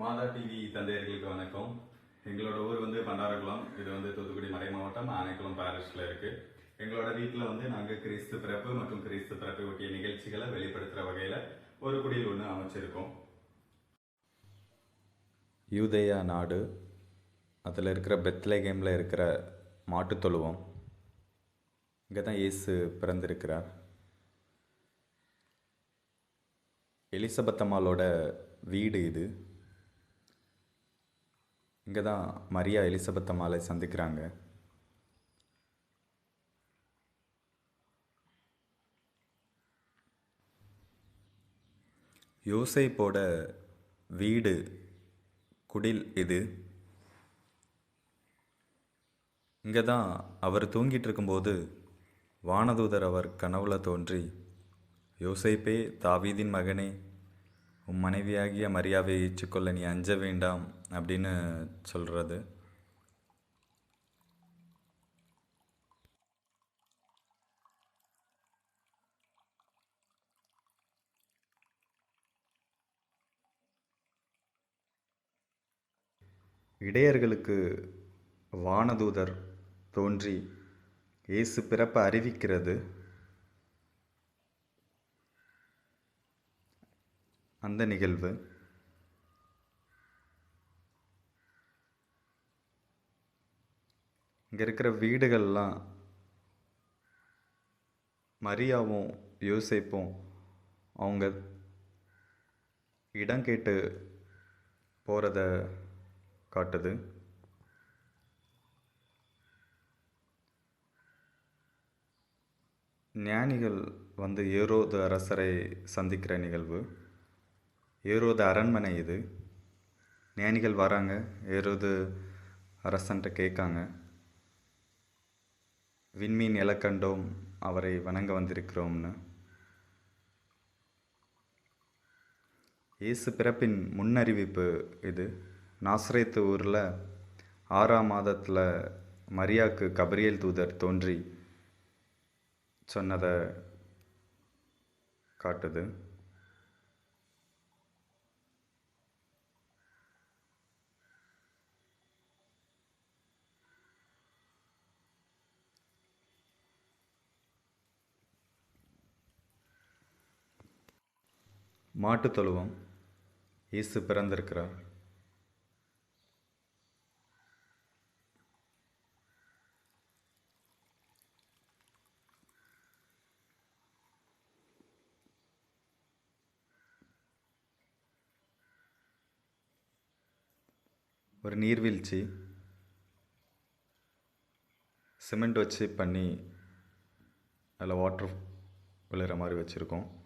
மாதா TV தந்தையர்களுக்கு வணக்கம். எங்களோட ஊர் வந்து பண்டாரகுளம். இது வந்து தூத்துக்குடி மறை மாவட்டம் ஆனைக்குளம் பாரிஸ்ல இருக்கு. எங்களோட வீட்டில் வந்து நாங்கள் கிறிஸ்து பிறப்பு மற்றும் கிறிஸ்து பிறப்பை ஒட்டிய நிகழ்ச்சிகளை வெளிப்படுத்துகிற வகையில் ஒரு குடியில் ஒன்று அமைச்சிருக்கோம். யூதயா நாடு அதில் இருக்கிற பெத்லே கேமில் இருக்கிற மாட்டுத் தொழுவம். இங்கே தான் இயேசு பிறந்திருக்கிறார். எலிசபெத் அம்மாளோட வீடு இது. இங்கே தான் மரியா எலிசபெத் அம்மாவை சந்திக்கிறாங்க. யோசைப்போட வீடு குடில் இது. இங்கே தான் அவர் தூங்கிட்டு இருக்கும்போது வானதூதர் அவர் கனவுல தோன்றி யோசைப்பே தாவீதின் மகனே உன் மனைவியாகிய மரியாவை ஏற்றுக்கொள்ள நீ அஞ்ச வேண்டாம் அப்படின்னு சொல்கிறது இடையர்களுக்கு வானதூதர் தோன்றி இயேசு பிறப்பை அறிவிக்கிறது. அந்த நிகழ்வு. இங்கே இருக்கிற வீடுகள்லாம் மரியாவும் யோசிப்போம் அவங்க இடம் கேட்டு போகிறத காட்டுது. ஞானிகள் வந்து ஏரோது அரசரை சந்திக்கிற நிகழ்வு. ஏரோது அரண்மனை இது. ஞானிகள் வராங்க ஏரோது அரசன்ட்ட கேட்காங்க. விண்மீன் இலக்கண்டோம் அவரை வணங்க வந்திருக்கிறோம்னு. இயேசு பிறப்பின் முன்னறிவிப்பு இது. நாசரேத்து ஊரில் ஆறாம் மாதத்தில் மரியாக்கு கபரியல் தூதர் தோன்றி சொன்னதை காட்டுது. மாட்டுத் தொழுவம். இயேசு பிறந்திருக்கிறார். ஒரு நீர்வீழ்ச்சி. சிமெண்ட் வச்சு பண்ணி அதில் வாட்ரு விழுகிற மாதிரி வச்சுருக்கோம்.